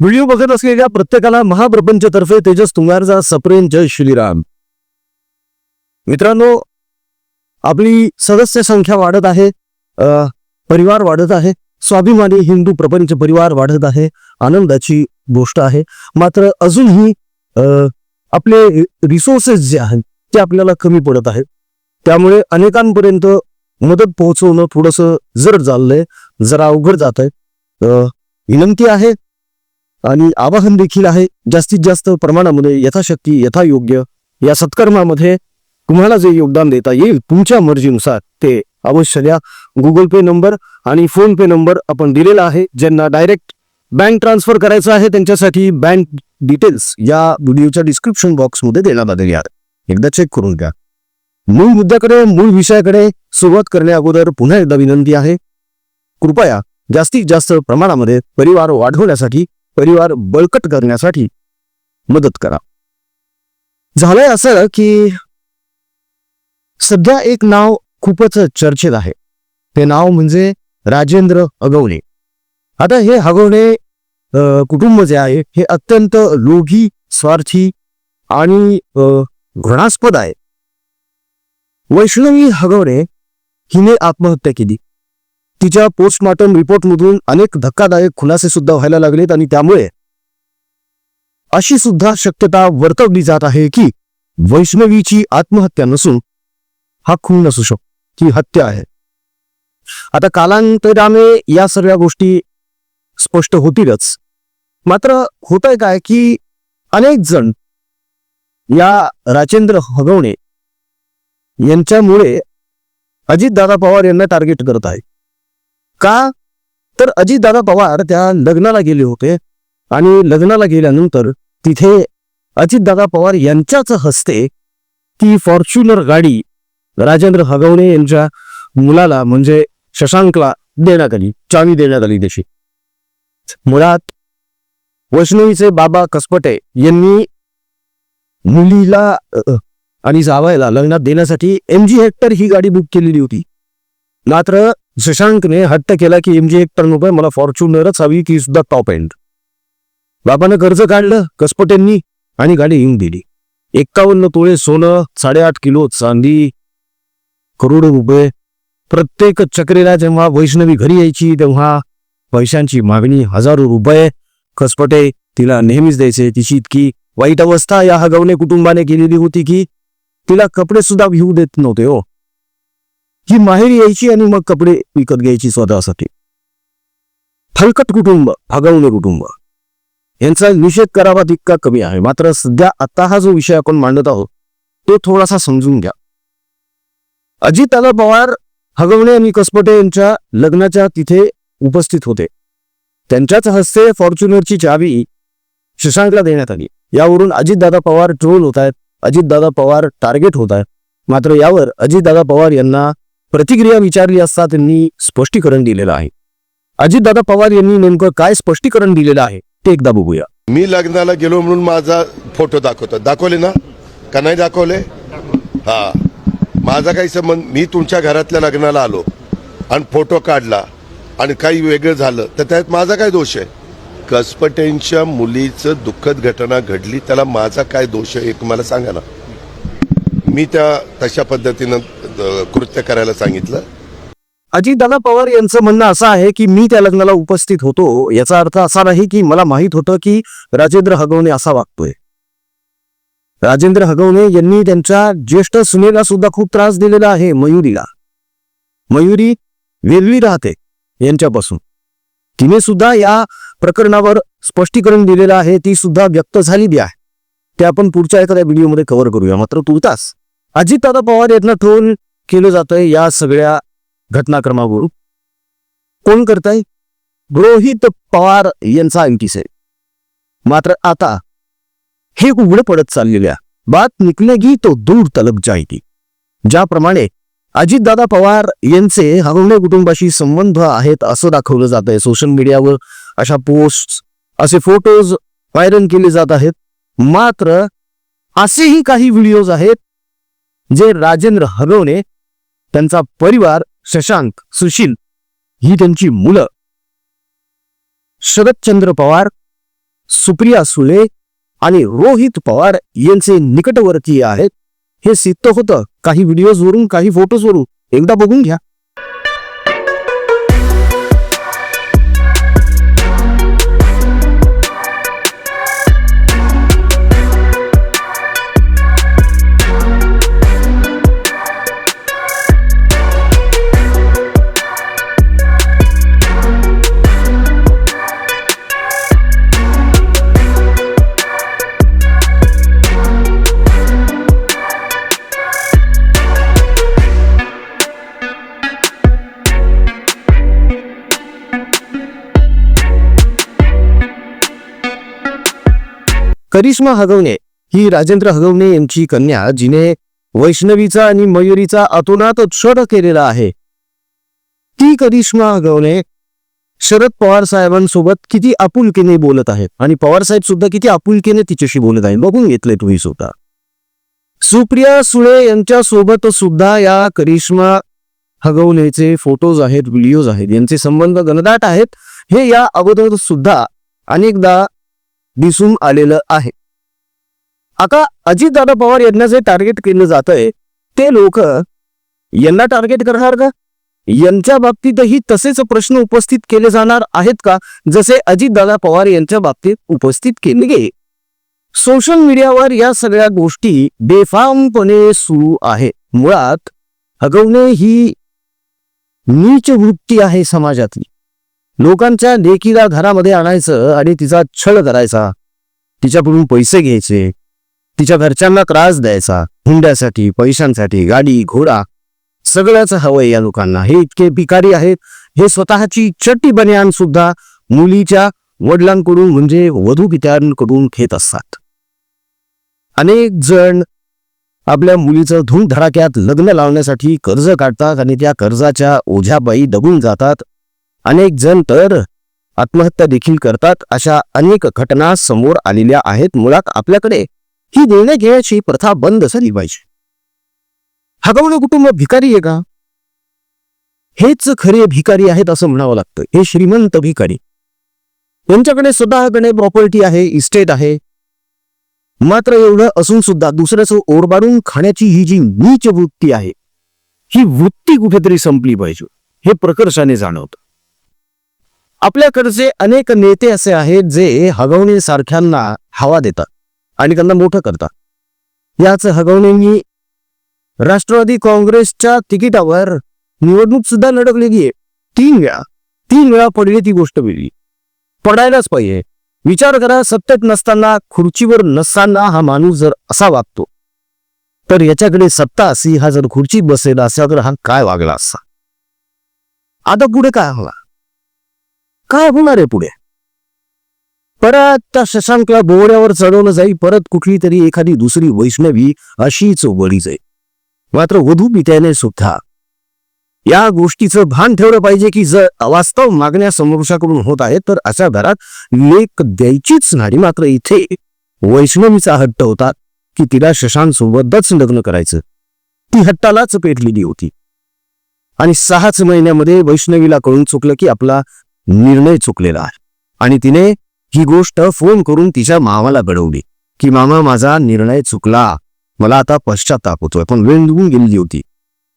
Video बघत असलेल्या प्रत्येकाला महाप्रपंचतर्फे तेजस तुंगारचा सप्रेम जय श्रीराम. मित्रांनो आपली सदस्य संख्या वाढत आहे परिवार वाढत आहे स्वाभिमानी हिंदू प्रपंच परिवार वाढत आहे आनंदाची गोष्ट आहे. मात्र अजूनही आपले रिसोर्सेस जे आहेत ते आपल्याला कमी पडत आहेत. त्यामुळे अनेकांपर्यंत मदत पोहोचवणं थोडंसं जड चाललंय जरा अवघड जात आहे विनंती आहे आणि आवाहन देखील आहे जास्तीत जास्त प्रमाणामध्ये यथाशक्ती यथायोग्य या सत्कर्मामध्ये तुम्हाला जे योगदान देता येईल तुमच्या मर्जीनुसार ते अवश्य द्या. गुगल पे नंबर आणि फोन पे नंबर आपण दिलेला आहे ज्यांना डायरेक्ट बँक ट्रान्सफर करायचं आहे त्यांच्यासाठी बँक डिटेल्स या व्हिडिओच्या डिस्क्रिप्शन बॉक्समध्ये देण्यात आलेली आहेत. एकदा चेक करून घ्या. मूळ मुद्द्याकडे मूळ विषयाकडे सुरुवात करण्या अगोदर पुन्हा एकदा विनंती आहे. कृपया जास्तीत जास्त प्रमाणामध्ये परिवार वाढवण्यासाठी परिवार बळकट करण्यासाठी मदत करा. झालंय असं की सध्या एक नाव खूपच चर्चेत आहे. ते नाव म्हणजे राजेंद्र अगवणे आता हे हगवणे कुटुंब जे आहे हे अत्यंत लोभी स्वार्थी आणि घृणास्पद आहे. वैष्णवी हगवणे हिने आत्महत्या केली. तिच्या पोस्टमॉर्टम रिपोर्टमधून अनेक धक्कादायक खुलासे सुद्धा व्हायला लागलेत आणि त्यामुळे अशी सुद्धा शक्यता वर्तवली जात आहे की वैष्णवीची आत्महत्या नसून हा खून नसू शकतो ही हत्या आहे. आता कालांतराने या सर्व गोष्टी स्पष्ट होतीलच. मात्र होतंय काय की अनेक जण या राजेंद्र हगवणे यांच्यामुळे अजितदादा पवार यांना टार्गेट करत आहे का? तर अजितदादा पवार त्या लग्नाला गेले होते आणि लग्नाला गेल्यानंतर तिथे अजितदादा पवार यांच्याच हस्ते ती फॉर्च्युनर गाडी राजेंद्र हगवणे यांच्या मुलाला म्हणजे शशांकला देण्यात आली चावी देण्यात आली त्याची. मुळात वैष्णवीचे बाबा कसपटे यांनी मुलीला आणि जावायला लग्नात देण्यासाठी एम जी हेक्टर ही गाडी बुक केलेली होती. मात्र शशांकने हट्ट केला की एम जी टन रुपये मला फॉर्च्युनरच हवी की सुद्धा टॉप एंड बाबानं कर्ज काढलं कसपटेंनी आणि गाडी येऊन दिली एक्कावन्न तोळे सोनं साडेआठ किलो चांदी करोड रुपये. प्रत्येक चक्रेला जेव्हा वैष्णवी घरी यायची तेव्हा पैशांची मागणी हजारो रुपये. कसपटे तिला नेहमीच द्यायचे तिची इतकी वाईट अवस्था या हगवणे कुटुंबाने केलेली होती की तिला कपडे सुद्धा घेऊ देत नव्हते हो. ही माहेरी यायची आणि मग कपडे विकत घ्यायची स्वतःसाठी. फलकट कुटुंब हगवणे कुटुंब. यांचा निषेध करावा तितका कमी आहे. मात्र सध्या आता हा जो विषय आपण मांडत आहोत तो थोडासा समजून घ्या. अजित आला पवार हगवणे आणि कसपटे यांच्या लग्नाच्या तिथे उपस्थित होते. त्यांच्याच हस्ते फॉर्च्युनरची चावी शशांकला देण्यात आली. यावरून अजितदादा पवार ट्रोल होत आहेत. अजितदादा पवार टार्गेट होत आहेत. मात्र यावर अजितदादा पवार यांना प्रतिक्रिया विचारली असता त्यांनी स्पष्टीकरण दिलेलं आहे. अजितदादा पवार यांनी नेमकं काय स्पष्टीकरण दिलेलं आहे ते एकदा बघूया. मी लग्नाला गेलो म्हणून माझा फोटो दाखवतो. दाखवले ना? का नाही दाखवले? हा. माझा काही संबंध मी तुमच्या घरातल्या लग्नाला आलो आणि फोटो काढला आणि काही वेगळं झालं तर त्यात माझा काय दोष आहे? कसपटेंच्या मुलीचं दुःखद घटना घडली त्याला माझा काय दोष आहे एक मला सांगा ना. मी त्या तशा पद्धतीनं कृत्य करायला सांगितलं. अजितदादा पवार यांचं म्हणणं असं आहे की मी त्या लग्नाला उपस्थित होतो याचा अर्थ असा नाही की मला माहीत होतं की राजेंद्र हगवणे असा वागतोय. राजेंद्र हगवणे यांनी त्यांच्या ज्येष्ठ सुनेला सुद्धा खूप त्रास दिलेला आहे मयुरीला. मयुरी वेगळी राहते यांच्यापासून. तिने सुद्धा या प्रकरणावर स्पष्टीकरण दिलेलं आहे ती सुद्धा व्यक्त झालेली आहे. ते आपण पुढच्या एखाद्या व्हिडिओमध्ये कव्हर करूया. मात्र तुर्तास अजितदादा पवार यांना ठोन केलं जातंय या सगळ्या घटनाक्रमावरून. कोण करताय? रोहित पवार यांचा अंकिस आहे मात्र आता हे उघड पडत चाललेल्या बात निकलेगी तो दूर तलब जायती ज्याप्रमाणे अजितदादा पवार यांचे हगवणे कुटुंबाशी संबंध आहेत असं दाखवलं जात आहे सोशल मीडियावर. अशा पोस्ट असे फोटोज व्हायरल केले जात आहेत. मात्र असेही काही व्हिडिओज आहेत जे राजेंद्र हगवणे त्यांचा परिवार शशांक सुशील ही त्यांची मुलं. शरदचंद्र पवार सुप्रिया सुळे आणि रोहित पवार यांचे निकटवर्तीय आहेत. हे सिद्ध होतं. काही व्हिडिओजवरून काही फोटोजवरून एकदा बघून घ्या. करिश्मा हगवणे ही राजेंद्र हगवणे यांची कन्या जिने वैष्णवीचा आणि मयुरीचा अतोनात छळ केलेला आहे. ती करिश्मा हगवणे शरद पवार साहेबांसोबत किती आपुलकीने बोलत आहेत आणि पवार साहेब सुद्धा किती आपुलकीने तिच्याशी बोलत आहेत बघून घेतले तुम्ही स्वतः सुप्रिया सुळे यांच्या सोबत सुद्धा या करिश्मा हगवणेचे फोटोज आहेत व्हिडिओज आहेत यांचे संबंध गणदाट आहेत. हे या अगोदर सुद्धा अनेकदा दिसून आलेलं आहे. आता अजितदादा पवार यांना जे टार्गेट केलं जातंय ते लोक यांना टार्गेट करणार का? यांच्या बाबतीतही तसेच प्रश्न उपस्थित केले जाणार आहेत का? जसे अजितदादा पवार यांच्या बाबतीत उपस्थित केले गेले. सोशल मीडियावर या सगळ्या गोष्टी बेफामपणे सुरू आहे मुळात हगवणे ही नीच वृत्ती आहे समाजातली. लोकांच्या लेकीला घरामध्ये आणायचं आणि तिचा छळ करायचा. तिच्याकडून पैसे घ्यायचे. तिच्या घरच्यांना त्रास द्यायचा. हुंड्यासाठी पैशांसाठी गाडी घोडा सगळ्याच हवंय या लोकांना. हे इतके भिकारी आहेत. हे स्वतःची चट्टी बनियान सुद्धा मुलीच्या वडिलांकडून म्हणजे वधू पित्यांकडून घेत असतात. अनेक जण आपल्या मुलीचं धूम धडाक्यात लग्न लावण्यासाठी कर्ज काढतात आणि त्या कर्जाच्या ओझ्याबाई दबून जातात. अनेक जण तर आत्महत्या देखील करतात. अशा अनेक घटना समोर आलेल्या आहेत. मुळात आपल्याकडे ही निर्णय घेण्याची प्रथा बंद झाली पाहिजे. हगवणे कुटुंब भिकारी आहे का? हेच खरे भिकारी आहेत असं म्हणावं लागतं. हे श्रीमंत भिकारी. त्यांच्याकडे स्वतःकडे प्रॉपर्टी आहे इस्टेट आहे. मात्र एवढं असून सुद्धा दुसऱ्याचं ओरबाडून खाण्याची ही जी नीच वृत्ती आहे ही वृत्ती कुठेतरी संपली पाहिजे. हे प्रकर्षाने जाणवतं. आपल्याकडचे अनेक नेते असे आहेत जे हगवणे सारख्यांना हवा देतात आणि त्यांना मोठं करतात. याच हगवणेंनी राष्ट्रवादी काँग्रेसच्या तिकिटावर निवडणूक सुद्धा लढवलेली आहे. तीन वेळा तीन वेळा पडली ती गोष्ट वेगळी. पडायलाच पाहिजे. विचार करा सत्तेत नसताना खुर्चीवर नसताना हा माणूस जर असा वागतो तर याच्याकडे सत्ता असी हा जर खुर्ची बसेल असा तर हा काय वागला असा? आता पुढे काय हवा काय होणार आहे पुढे? परत त्या शशांकला बोवड्यावर चढवलं जाई परत कुठली तरी एखादी दुसरी वैष्णवी अशीच वळी जाई. मात्र वधू पित्याने सुद्धा या गोष्टीचं भान ठेवलं पाहिजे की जर अवास्तव मागण्या समोरच्याकडून होत आहेत तर अशा घरात लेख द्यायचीच नाही. मात्र इथे वैष्णवीचा हट्ट होता की तिला शशांक सोबतच लग्न करायचं. ती हट्टालाच पेटलेली होती. आणि सहाच महिन्यामध्ये वैष्णवीला कळून चुकलं की आपला निर्णय चुकलेला आहे. आणि तिने ही गोष्ट फोन करून तिच्या मामाला घडवली की मामा माझा निर्णय चुकला. मला आता पश्चाताप होतोय पण वेळ निघून गेलेली होती.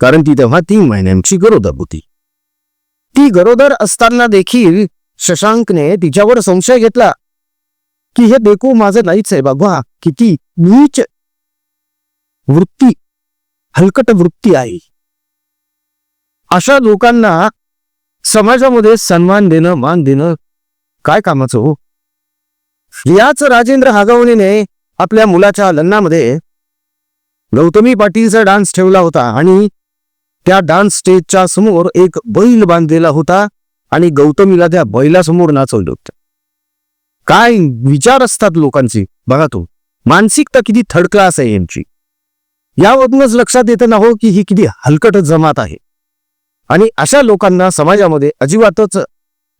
कारण ती तेव्हा तीन महिन्यांची गरोदर होती. ती गरोदर असताना देखील शशांकने तिच्यावर संशय घेतला की हे देखो माझं नाहीच आहे बाबा. किती नीच वृत्ती हलकट वृत्ती आहे. अशा लोकांना समाजामध्ये सन्मान देणं मान देणं काय कामाचं हो? याच राजेंद्र हागवणीने आपल्या मुलाच्या लग्नामध्ये गौतमी पाटीलचा डान्स ठेवला होता आणि त्या डान्स स्टेजच्या समोर एक बैल बांधलेला होता आणि गौतमीला त्या बैलासमोर नाचवलं होतं. काय विचार असतात लोकांचे? बघा तो. मानसिकता किती थर्ड क्लास आहे यांची. यावरूनच लक्षात येतं ना हो की ही किती हलकट जमात आहे. आणि अशा लोकांना समाजामध्ये अजिबातच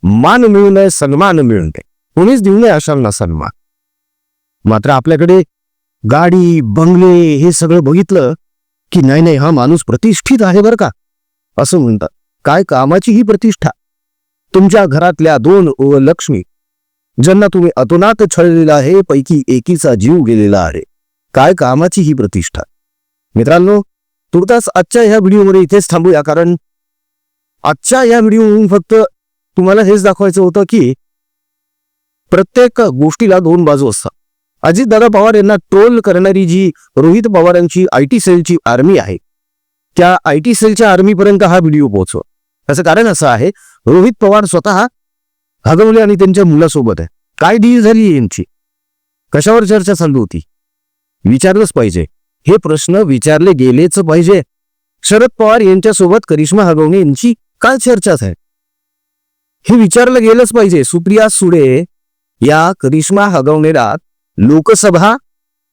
मान मिळू नये सन्मान मिळू नये. कोणीच देऊ नये अशांना सन्मान. मात्र आपल्याकडे गाडी बंगले हे सगळं बघितलं की नाही नाही हा माणूस प्रतिष्ठित आहे बरं का? असं म्हणतात. काय कामाची ही प्रतिष्ठा? तुमच्या घरातल्या दोन ओ लक्ष्मी ज्यांना तुम्ही अतोनात छळलेला आहे पैकी एकीचा जीव गेलेला आहे. काय कामाची ही प्रतिष्ठा? मित्रांनो तुर्तास आजच्या ह्या व्हिडिओमध्ये इथेच थांबूया कारण आजच्या या व्हिडिओमधून फक्त तुम्हाला हेच दाखवायचं होतं की प्रत्येक गोष्टीला दोन बाजू असतात. अजितदादा पवार यांना ट्रोल करणारी जी रोहित पवारांची आय टी सेलची आर्मी आहे त्या आय टी सेलच्या आर्मीपर्यंत हा व्हिडिओ पोहोचव. त्याचं कारण असं आहे रोहित पवार स्वतः हगवले आणि त्यांच्या मुलासोबत आहे. काय डील झाली यांची? कशावर चर्चा चालू होती? विचारलंच पाहिजे. हे प्रश्न विचारले गेलेच पाहिजे. शरद पवार यांच्यासोबत करिश्मा हगवणे यांची काय चर्चाच आहे? हे विचारलं गेलंच पाहिजे. सुप्रिया सुळे या करिश्मा हगवणेला लोकसभा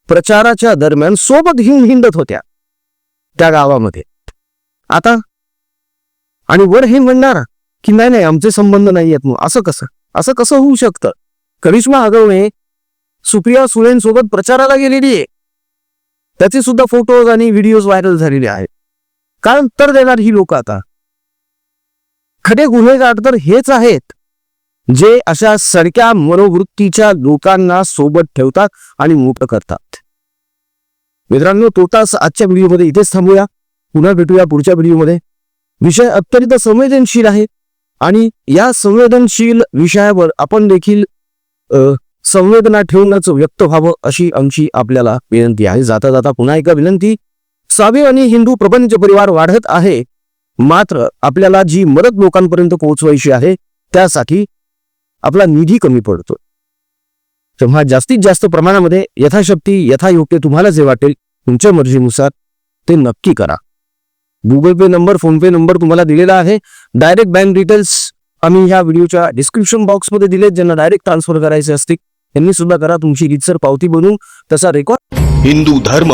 प्रचाराच्या दरम्यान सोबत घेऊन हिंडत होत्या. त्या गावामध्ये. आता? आणि वर हे म्हणणार की नाही नाही आमचे संबंध नाही आहेत मग. असं कसं? असं कसं होऊ शकतं? करिश्मा हगवणे सुप्रिया सुळेंसोबत प्रचाराला गेलेली आहे. त्याचे सुद्धा फोटोज आणि व्हिडिओज व्हायरल झालेले आहेत. काय उत्तर देणार ही लोक आता? खरे गुन्हेगार तर हेच आहेत जे अशा सरक्या मनोवृत्तीच्या लोकांना सोबत ठेवतात आणि मोठं करतात. मित्रांनो तोटास आजच्या व्हिडिओमध्ये इथेच थांबूया. पुन्हा भेटूया पुढच्या व्हिडिओमध्ये. विषय अत्यंत संवेदनशील आहे आणि या संवेदनशील विषयावर आपण देखील संवेदना ठेवूनच व्यक्त व्हावं अशी आमची आपल्याला विनंती आहे. जाता जाता पुन्हा एका विनंती. सावे आणि हिंदू प्रपंच परिवार वाढत आहे. मात्र आपल्याला जी मदत लोकांपर्यंत पोहोचवायची आहे त्यासाठी आपला निधी कमी पडतो तेव्हा जास्तीत जास्त प्रमाणामध्ये यथाशक्ती यथायोग्य तुम्हाला जे वाटेल तुमच्या मर्जीनुसार ते नक्की करा. Google Pay number PhonePe number तुम्हाला दिलेला आहे. डायरेक्ट बँक डिटेल्स आम्ही ह्या व्हिडिओच्या डिस्क्रिप्शन बॉक्समध्ये दिलेत. ज्यांना डायरेक्ट ट्रान्सफर करायचे असतील त्यांनी सुद्धा करा. तुमची रितसर पावती बनवून तसा रेकॉर्ड हिंदू धर्म